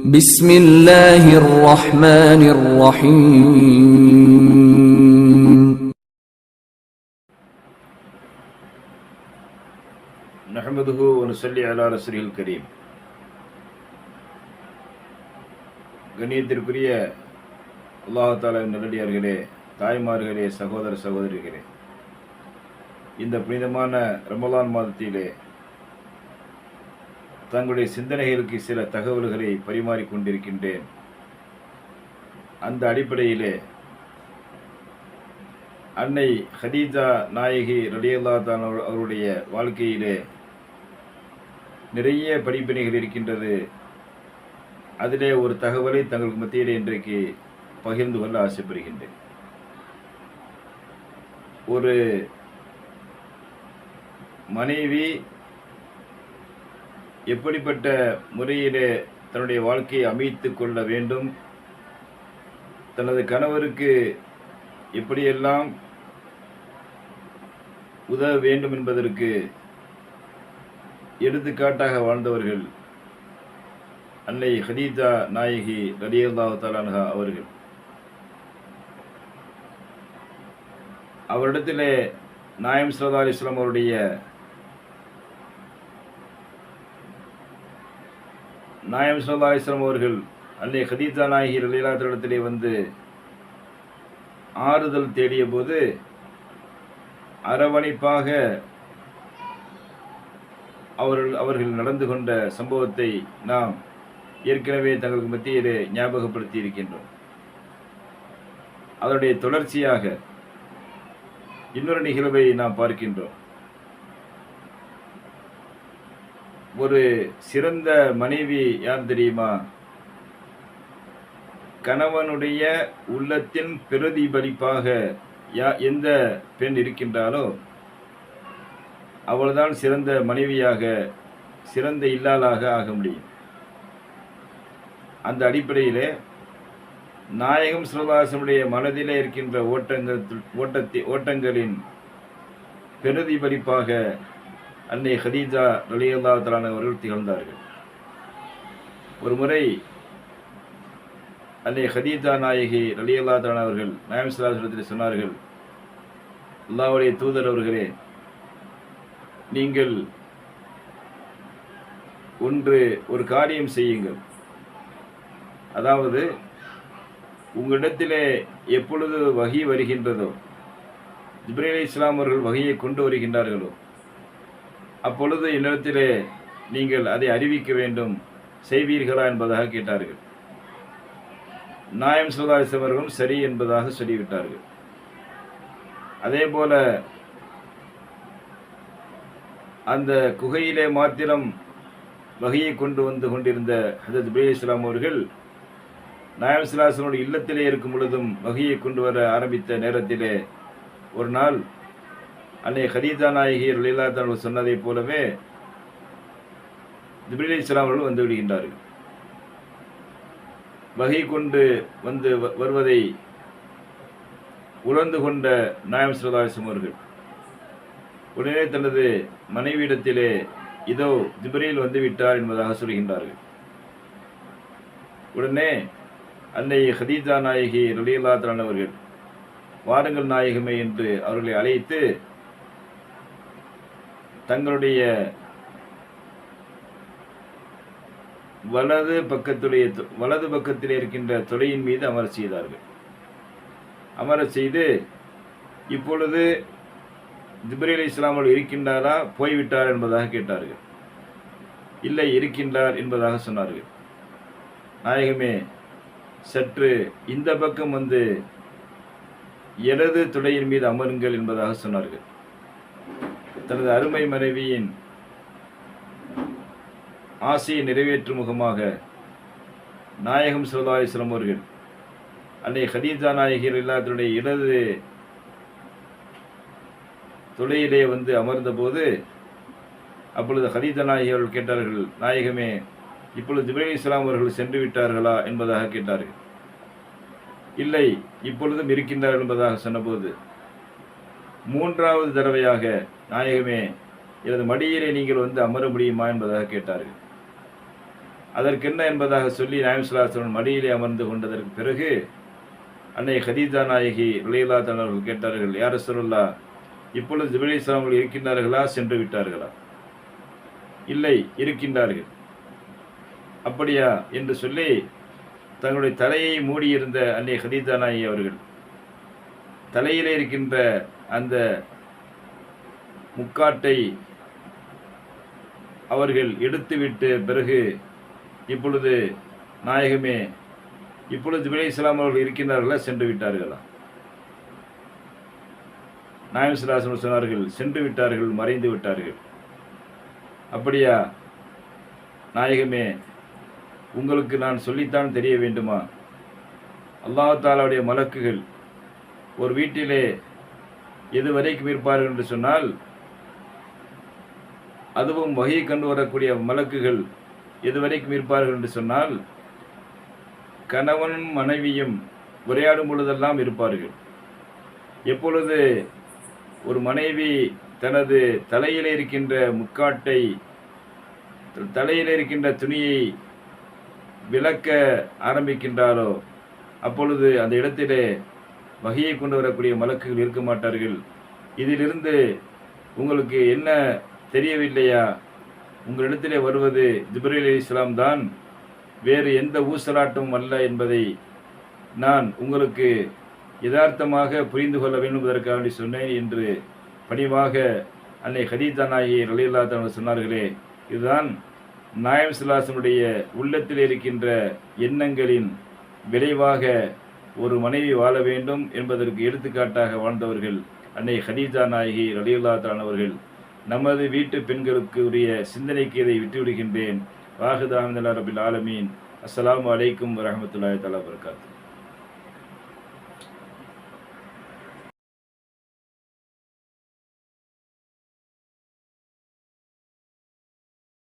بسم الله الرحمن الرحيم نحمده ونصلي على رسوله الكريم கண்ணியத்திற்குரிய அல்லாஹ் தாலாவின் நல்லடியார்களே தாய்மார்களே சகோதர சகோதரிகளே இந்த புனிதமான ரமலான் மாதத்திலே தங்களுடைய சிந்தனைகளுக்கு சில தகவல்களை பரிமாறிக் கொண்டிருக்கின்றேன் அந்த அடிப்படையிலே அன்னை ஹதீஜா நாயகி ரலியல்லா தான் அவருடைய வாழ்க்கையிலே நிறைய படிப்பினைகள் இருக்கின்றது. அதிலே ஒரு தகவலை தங்களுக்கு மத்தியிலே இன்றைக்கு பகிர்ந்து கொள்ள ஆசைப்படுகின்றேன். ஒரு மனைவி எப்படிப்பட்ட முறையிலே தன்னுடைய வாழ்க்கையை அமைத்து கொள்ள வேண்டும்? தனது கணவருக்கு எப்படியெல்லாம் உதவ வேண்டும் என்பதற்கு எடுத்துக்காட்டாக வாழ்ந்தவர்கள் அன்னை ஹதீஜா நாயகி ரலியல்லாஹு தலான்ஹா அவர்கள். அவரிடத்திலே நாயம் சல்லா அலிஸ்லாம் அவருடைய நாயம் சல்லா அவர்கள் அல்லே ஹதீஜா நாயகி ரலியல்லாத்திலே வந்து ஆறுதல் தேடிய போது அரவணைப்பாக அவர்கள் அவர்கள் நடந்து கொண்ட சம்பவத்தை நாம் ஏற்கனவே தங்களுக்கு மத்தியிலே ஞாபகப்படுத்தி இருக்கின்றோம். அதனுடைய தொடர்ச்சியாக இன்னொரு நிகழ்வை நாம் பார்க்கின்றோம். ஒரு சிறந்த மனைவி யார் தெரியுமா? கணவனுடைய உள்ளத்தின் பிரதிபலிப்பாக யா எந்த பெண் இருக்கின்றாலோ அவள்தான் சிறந்த மனைவியாக சிறந்த இல்லாளாக ஆக முடியும். அந்த அடிப்படையிலே நாயகம் சிவதாசனுடைய மனதிலே இருக்கின்ற ஓட்டங்கள் ஓட்டத்தி ஓட்டங்களின் பிரதிபலிப்பாக அன்னை ஹதீஜா ரலியல்லா அவர்கள் திகழ்ந்தார்கள். ஒரு முறை அன்னை ஹதீஜா நாயகி ரலியல்லா அவர்கள் நாயம் சொன்னார்கள் அல்லாவுடைய தூதர் அவர்களே நீங்கள் ஒன்று ஒரு காரியம் செய்யுங்கள். அதாவது உங்களிடத்திலே எப்பொழுது வகி வருகின்றதோ ஜிப்ரேல் இஸ்லாம் அவர்கள் வகையை கொண்டு வருகின்றார்களோ அப்பொழுது என்னிடத்திலே நீங்கள் அதை அறிவிக்க வேண்டும். செய்வீர்களா என்பதாக கேட்டார்கள். நாயம் சுல்லாஸ் சரி என்பதாக சொல்லிவிட்டார்கள். அதே போல அந்த குகையிலே மாத்திரம் வகையை கொண்டு வந்து கொண்டிருந்த ஹஜரத் இப்ராஹிம் இஸ்லாம் அவர்கள் நாயம் சிலாசனுடைய இல்லத்திலே இருக்கும் பொழுதும் வகையை கொண்டு வர ஆரம்பித்த நேரத்திலே ஒரு நாள் அன்னை ஹதீஜா நாயகி லீலாத்தன் சொன்னதைப் போலவே ஜிப்ரீல் இஸ்லாம் அவர்கள் வந்து விடுகின்றார்கள். வகை கொண்டு வந்து வருவதை உணர்ந்து கொண்ட நாயம் சிவதாசம் அவர்கள் உடனே தனது மனைவியிடத்திலே இதோ ஜிப்ரீல் வந்து விட்டார் என்பதாக சொல்கின்றார்கள். உடனே அன்னை ஹதீஜா நாயகி ரலியல்லா அவர்கள் வாருங்கள் நாயகமே என்று அவர்களை அழைத்து தங்களுடைய வலது பக்கத்துடைய வலது பக்கத்தில் இருக்கின்ற தொலையின் மீது அமர செய்தார்கள். அமர செய்து இப்பொழுது ஜிப்ரேல் அலி இஸ்லாமல் இருக்கின்றாரா? போய்விட்டார் என்பதாக கேட்டார்கள். இல்லை இருக்கின்றார் என்பதாக சொன்னார்கள். நாயகமே சற்று இந்த பக்கம் வந்து இடது துடையின் மீது அமருங்கள் என்பதாக சொன்னார்கள். தனது அருமை மனைவியின் ஆசையை நிறைவேற்றும் முகமாக நாயகம் சிவதாயிஸ்லம் அவர்கள் அன்னை ஹதீஜா நாயகர் இல்லாதனுடைய இடது தொலையிலே வந்து அமர்ந்தபோது அப்பொழுது ஹதீஜா நாயகர்கள் கேட்டார்கள் நாயகமே இப்பொழுது ஜிப்ரேல் இஸ்லாம் அவர்கள் சென்று விட்டார்களா? என்பதாக கேட்டார்கள். இல்லை இப்பொழுதும் இருக்கின்றார் என்பதாக சொன்னபோது மூன்றாவது தடவையாக நாயகமே எனது மடியிலே நீங்கள் வந்து அமர முடியுமா? என்பதாக கேட்டார்கள். அதற்கென்ன? என்பதாக சொல்லி நாயம் மடியிலே அமர்ந்து கொண்டதற்கு பிறகு அன்னை ஹதீஜா நாயகி ரலீலா அவர்கள் கேட்டார்கள் யார் சொல்லா இப்பொழுது ஜிபிலி இருக்கின்றார்களா? சென்று விட்டார்களா இல்லை இருக்கின்றார்கள். அப்படியா? என்று சொல்லி தங்களுடைய தலையை மூடியிருந்த அன்னை ஹதீஜா நாயகி அவர்கள் தலையிலே இருக்கின்ற அந்த முக்காட்டை அவர்கள் எடுத்துவிட்டு பிறகு இப்பொழுது நாயகமே இப்பொழுது ஜிபிலை இஸ்லாம் அவர்கள் இருக்கின்றார்களா? சென்று விட்டார்களா? நாயம் சிலாசன் சொன்னார்கள் சென்று விட்டார்கள் மறைந்து விட்டார்கள். அப்படியா? நாயகமே உங்களுக்கு நான் சொல்லித்தான் தெரிய வேண்டுமா? அல்லாஹாலாவுடைய மலக்குகள் ஒரு வீட்டிலே எது வரைக்கும் இருப்பார்கள் என்று சொன்னால் அதுவும் வகையை கண்டு வரக்கூடிய மலக்குகள் எது வரைக்கும் இருப்பார்கள் என்று சொன்னால் கணவனும் மனைவியும் உரையாடும் பொழுதெல்லாம் இருப்பார்கள். எப்பொழுது ஒரு மனைவி தனது தலையில் இருக்கின்ற முக்காட்டை தலையில் இருக்கின்ற துணியை விளக்க ஆரம்பிக்கின்றாரோ அப்பொழுது அந்த இடத்திலே வகையை கொண்டு வரக்கூடிய மலக்குகள் இருக்க மாட்டார்கள். இதிலிருந்து உங்களுக்கு என்ன தெரியவில்லையா? உங்களிடத்திலே வருவது ஜிப்ரீல் அலி இஸ்லாம் தான். வேறு எந்த ஊசலாட்டும் அல்ல என்பதை நான் உங்களுக்கு யதார்த்தமாக புரிந்து கொள்ள வேண்டும் என்பதற்காக வேண்டி சொன்னேன் என்று பணிவாக அன்னை ஹதீஜா நாயகி ரலீல்லா தன் சொன்னார்களே இதுதான் நாயம் சிலாசனுடைய உள்ளத்தில் இருக்கின்ற எண்ணங்களின் விளைவாக ஒரு மனைவி வாழ வேண்டும் என்பதற்கு எடுத்துக்காட்டாக வாழ்ந்தவர்கள் அன்னை ஹதீஜா நாயகி ரலியுல்லா அவர்கள் நமது வீட்டு பெண்களுக்கு உரிய சிந்தனைக்கு இதை விட்டுவிடுகின்றேன். வாஹித் ரபில் ஆலமீன். அஸ்லாம் அலைக்கும் வரமத்துல்லாய் தலா வபரகாத்து